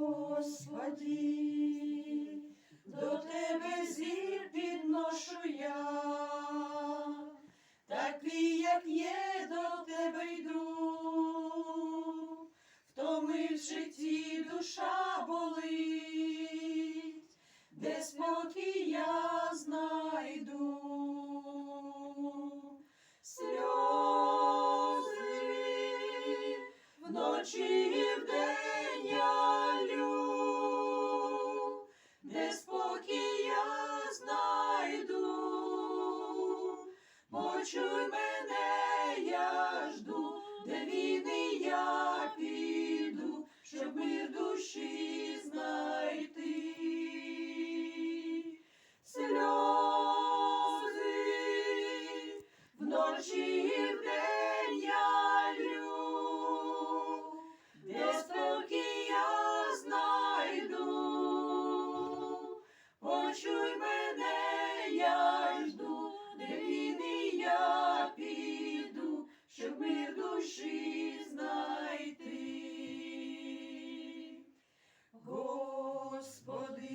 Господі, до тебе зір підношу я, такий, як є, до тебе йду, втоми в житті душа болить, де спокій я знайду. Сльози вночі і вдень почуй мене, я жду, де війни я піду, душі знайти. Господи,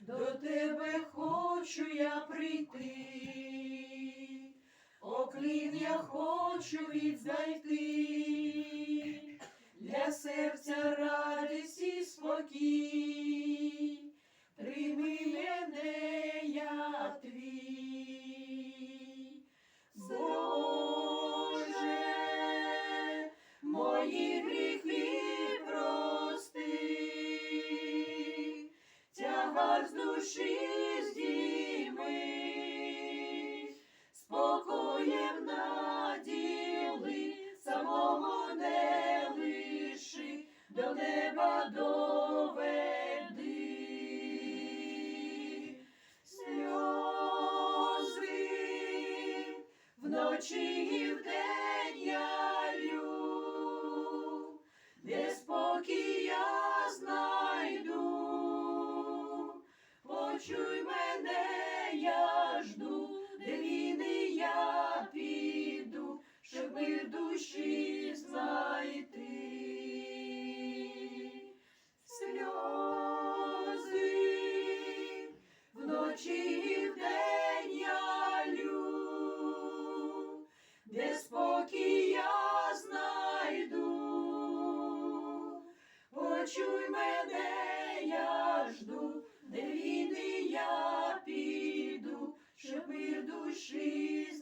до тебе хочу я прийти, оклін я хочу відзайти, для серця радість і спокій, прийми мене, я твій. Душі здійми, спокоєм наділи, самого не лиши, до неба доведи. Сльози вночі і вдень почуй мене, я жду, де війни я піду, щоб мир душі знайти. Сльози вночі і вдень я лю, де спокій я знайду, почуй мене, я жду, душі